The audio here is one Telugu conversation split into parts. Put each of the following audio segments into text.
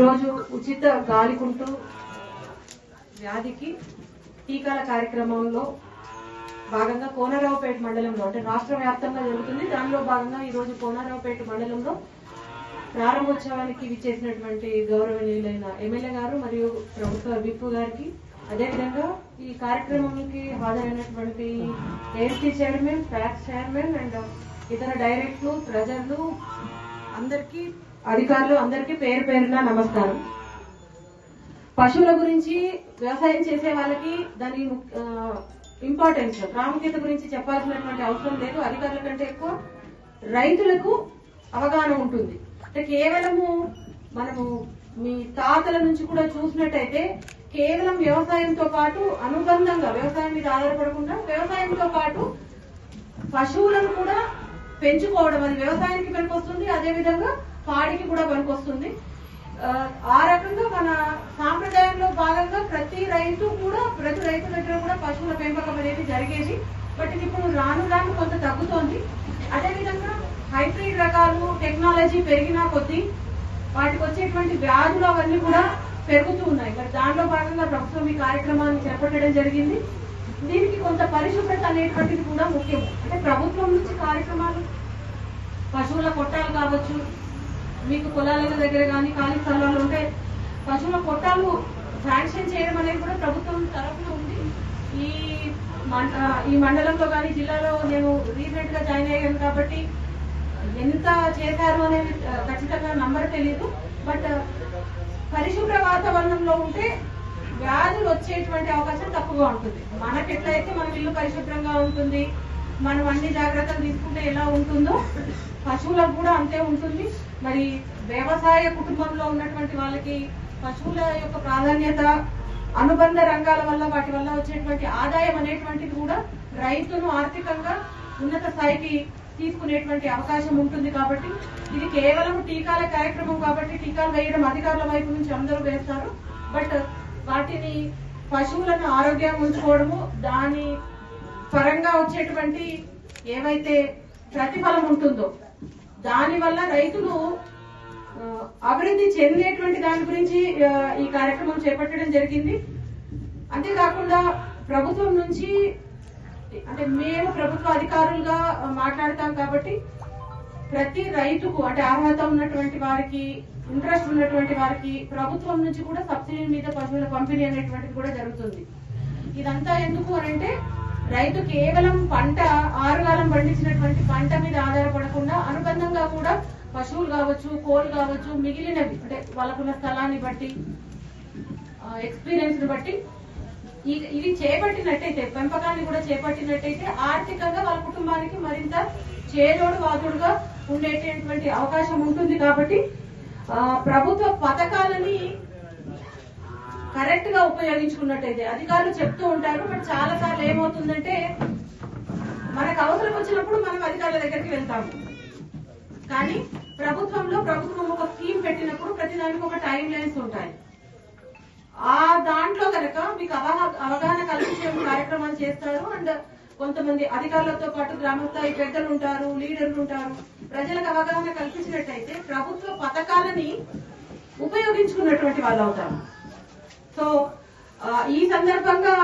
ఈరోజు ఉచిత గాలికుంటూ వ్యాధికి టీకాల కార్యక్రమంలో భాగంగా కోనరావుపేట మండలంలో అంటే రాష్ట్ర వ్యాప్తంగా జరుగుతుంది. దానిలో భాగంగా ఈరోజు కోనరావుపేట మండలంలో ప్రారంభోత్సవానికి విచ్చేసినటువంటి గౌరవనీయులైన ఎమ్మెల్యే గారు మరియు ప్రభుత్వ విప్పు గారికి అదేవిధంగా ఈ కార్యక్రమానికి హాజరైనటువంటి A S T chairman PACS chairman and ఇతర డైరెక్టర్లు ప్రజలు అందరికీ అధికారులు అందరికీ పేరు పేరున నమస్కారం. పశువుల గురించి వ్యవసాయం చేసే వాళ్ళకి దాని ఇంపార్టెన్స్ ప్రాముఖ్యత గురించి చెప్పాల్సినటువంటి అవసరం లేదు. అధికారుల కంటే ఎక్కువ రైతులకు అవగాహన ఉంటుంది. అంటే కేవలము మనము మీ తాతల నుంచి కూడా చూసినట్టయితే కేవలం వ్యవసాయంతో పాటు అనుబంధంగా వ్యవసాయం మీద ఆధారపడకుండా వ్యవసాయంతో పాటు పశువులను కూడా పెంచుకోవడం అది వ్యవసాయానికి పనికొస్తుంది అదే విధంగా పాడికి కూడా పనికొస్తుంది. ఆ, రకంగా మన సాంప్రదాయంలో భాగంగా ప్రతి రైతు కూడా ప్రతి రైతు దగ్గర కూడా పశువుల పెంపకం అనేది జరిగేది. బట్ ఇది ఇప్పుడు రాను రాను కొంత తగ్గుతోంది. అదే విధంగా హైబ్రిడ్ రకాలు టెక్నాలజీ పెరిగినా కొద్దీ వాటికి వచ్చేటువంటి వ్యాధులు అవన్నీ కూడా పెరుగుతూ ఉన్నాయి. మరి దాంట్లో భాగంగా ప్రభుత్వం ఈ కార్యక్రమాన్ని చేపట్టడం జరిగింది. దీనికి కొంత పరిశుభ్రత అనేటువంటిది కూడా ముఖ్యం. అంటే ప్రభుత్వం నుంచి కార్యక్రమాలు పశువుల కొట్టాలు కావచ్చు మీకు పొలాల దగ్గర కానీ ఖాళీ స్థలాలు ఉంటే పశువుల కొట్టాలు శాంక్షన్ చేయడం అనేది కూడా ప్రభుత్వం తరఫున ఉంది. ఈ ఈ మండలంలో కానీ జిల్లాలో నేను రీసెంట్గా జాయిన్ అయ్యాను కాబట్టి ఎంత చేశారు అనేది ఖచ్చితంగా నంబర్ తెలియదు బట్ పరిశుభ్ర వాతావరణంలో ఉంటే వ్యాధులు వచ్చేటువంటి అవకాశం తక్కువగా ఉంటుంది. మనకి ఎట్లయితే మన ఇల్లు పరిశుభ్రంగా ఉంటుంది మనం అన్ని జాగ్రత్తలు తీసుకుంటే ఎలా ఉంటుందో పశువులకు కూడా అంతే ఉంటుంది. మరి వ్యవసాయ కుటుంబంలో ఉన్నటువంటి వాళ్ళకి పశువుల యొక్క ప్రాధాన్యత అనుబంధ రంగాల వల్ల వాటి వల్ల వచ్చేటువంటి ఆదాయం అనేటువంటిది కూడా రైతును ఆర్థికంగా ఉన్నత స్థాయికి తీసుకునేటువంటి అవకాశం ఉంటుంది కాబట్టి ఇది కేవలం టీకాల కార్యక్రమం కాబట్టి టీకాలు వేయడం అధికారుల వైపు నుంచి అందరూ వేస్తారు. బట్ వాటిని పశువులను ఆరోగ్యంగా ఉంచుకోవడము దాని పరంగా వచ్చేటువంటి ఏవైతే ప్రతిఫలం ఉంటుందో దానివల్ల రైతులు అభివృద్ధి చెందేటువంటి దాని గురించి ఈ కార్యక్రమం చేపట్టడం జరిగింది. అంతేకాకుండా ప్రభుత్వం నుంచి అంటే మేము ప్రభుత్వ అధికారులుగా మాట్లాడతాం కాబట్టి ప్రతి రైతుకు అంటే అర్హత ఉన్నటువంటి వారికి ఇంట్రెస్ట్ ఉన్నటువంటి వారికి ప్రభుత్వం నుంచి కూడా సబ్సిడీ మీద పశువుల పంపిణీ అనేటువంటిది కూడా జరుగుతుంది. ఇదంతా ఎందుకు అని అంటే రైతు కేవలం పంట ఆరుగాలం పండించినటువంటి పంట మీద ఆధారపడకుండా అనుబంధంగా కూడా పశువులు కావచ్చు కోళ్ళు కావచ్చు మిగిలినవి అంటే వాళ్ళకున్న స్థలాన్ని బట్టి ఎక్స్పీరియన్స్ బట్టి ఇది ఇది చేపట్టినట్టయితే పెంపకాన్ని కూడా చేపట్టినట్టయితే ఆర్థికంగా వాళ్ళ కుటుంబానికి మరింత చేదోడు వాదుడుగా ఉండేటటువంటి అవకాశం ఉంటుంది కాబట్టి ప్రభుత్వ పథకాలని కరెక్ట్గా ఉపయోగించుకున్నట్టయితే అధికారులు చెప్తూ ఉంటారు బట్ చాలా సార్లు ఏమవుతుందంటే మనకు అవసరం వచ్చినప్పుడు మనం అధికారుల దగ్గరికి వెళ్తాము. కానీ ప్రభుత్వంలో ప్రభుత్వం ఒక స్కీమ్ పెట్టినప్పుడు ప్రతి దానికి ఒక టైం లైన్స్ ఉంటాయి. ఆ దాంట్లో కనుక మీకు అవగాహన కల్పించే కార్యక్రమాలు చేస్తారు అండ్ కొంతమంది అధికారులతో పాటు గ్రామస్థాయి పెద్దలు ఉంటారు లీడర్లు ఉంటారు. ప్రజలకు అవగాహన కల్పించినట్టయితే ప్రభుత్వ పథకాలని ఉపయోగించుకున్నటువంటి వాళ్ళు అవుతారు సందర్భంగా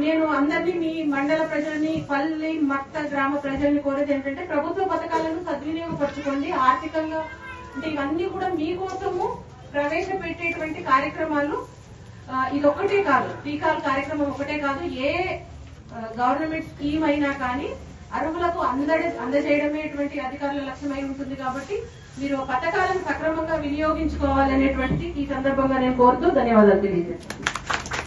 నేను అందరినీ మీ మండల ప్రజల్ని పల్లి మట్ట గ్రామ ప్రజల్ని కోరేది ఏంటంటే ప్రభుత్వ పథకాలను సద్వినియోగపరచుకోండి ఆర్థికంగా అంటే ఇవన్నీ కూడా మీకోసము ప్రవేశపెట్టేటువంటి కార్యక్రమాలు ఇదొకటే కాదు టీకాల కార్యక్రమం ఒకటే కాదు ఏ గవర్నమెంట్ స్కీమ్ అయినా కానీ అర్హులకు అందడి అందజేయడమేటువంటి అధికారుల లక్ష్యమై ఉంటుంది కాబట్టి మీరు పథకాలను సక్రమంగా వినియోగించుకోవాలనేటువంటిది ఈ సందర్భంగా నేను కోరుతూ ధన్యవాదాలు తెలియజేస్తాను.